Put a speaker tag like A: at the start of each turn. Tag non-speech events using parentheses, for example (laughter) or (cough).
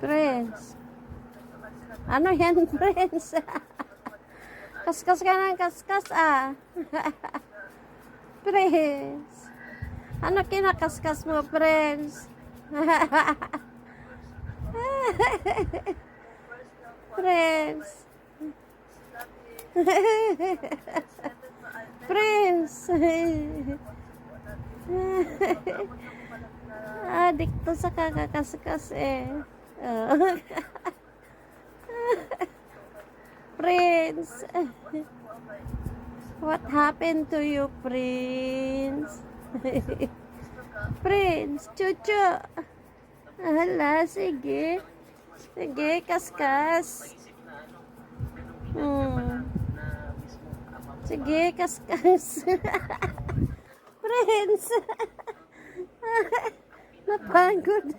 A: Prince. Ano yan, (laughs) Prince? kaskas ka ng kaskas, ah. (laughs) Prince. Ano kinakaskas mo, Prince? (laughs) Prince. Prince. Adikto sa kakakaskas eh. (laughs) Prince. What happened to you, Prince? (laughs) Prince, chuchu. Hala, sige. Sige, kaskas. Hmm. Sige, kaskas. (laughs) Prince. a pine good